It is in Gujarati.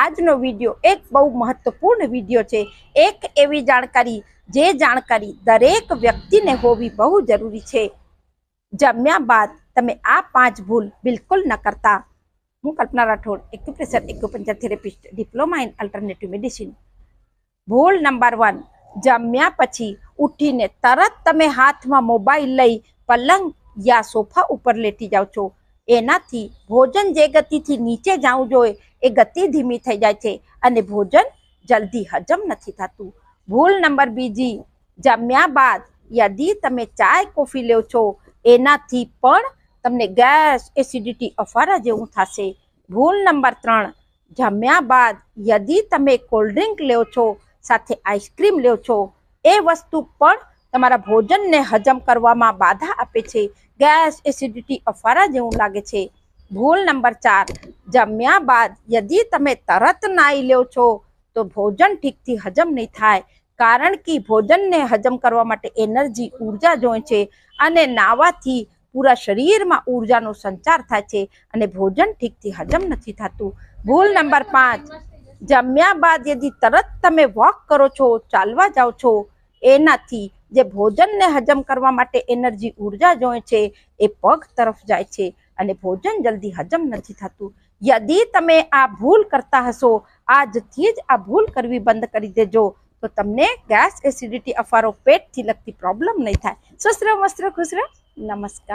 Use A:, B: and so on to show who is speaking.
A: આજનો વીડિયો એક બહુ મહત્વપૂર્ણ વીડિયો છે. એક એવી જાણકારી, જે જાણકારી દરેક વ્યક્તિને હોવી બહુ જરૂરી છે. જમ્યા બાદ તમે આ પાંચ ભૂલ બિલકુલ ન કરતા. હું Kalpana Rathod acupressure acupuncture therapist diploma in alternative medicine. ભૂલ નંબર વન, જમ્યા પછી ઉઠીને તરત તમે હાથમાં મોબાઈલ લઈ પલંગ યા સોફા ઉપર લેટી જાઓ છો. એનાથી ભોજન જે ગતિથી નીચે જવું જોઈએ એ ગતિ ધીમી થઈ જાય છે અને ભોજન જલ્દી હજમ નથી થતું. ભૂલ નંબર બીજી, જમ્યા બાદ યદી તમે ચાય, કોફી લ્યો છો, એનાથી પણ તમને ગેસ એસિડિટી અફારા જેવું થશે. ભૂલ નંબર ત્રણ, જમ્યા બાદ યદી તમે કોલ્ડ ડ્રિંક લ્યો છો, સાથે આઈસ્ક્રીમ લ્યો છો, એ વસ્તુ પણ તમારા ભોજનને હજમ કરવામાં બાધા આપે છે. ગેસ એસિડિટી અફારા જેવું લાગે છે. ભૂલ નંબર ચાર. જમ્યા બાદ યદી તમે તરત નાઈ લો છો, તો ભોજન ઠીકથી હજમ નહીં થાય. કારણ કે ભોજનને હજમ કરવા માટે એનર્જી ઊર્જા જોઈએ છે અને નાવાથી પૂરા શરીરમાં ઉર્જાનો સંચાર થાય છે અને ભોજન ઠીકથી હજમ નથી થતું. ભૂલ નંબર પાંચ. જમ્યા બાદ યદી તરત તમે વોક કરો છો, ચાલવા જાઓ છો, એનાથી જે ભોજનને હજમ કરવા માટે એનર્જી ઊર્જા જોઈએ છે, એ પગ તરફ જાય છે. અને ભોજન જલ્દી હજમ નથી થતું. યદી તમે આ ભૂલ કરતા હશો, આજથી જ આ ભૂલ કરવી બંધ કરી દેજો. તો તમને ગેસ એસિડિટી અફારો પેટથી લગતી પ્રોબ્લેમ નહીં થાય. સ્વસ્ત્ર વસ્ત્ર ખુશ નમસ્કાર.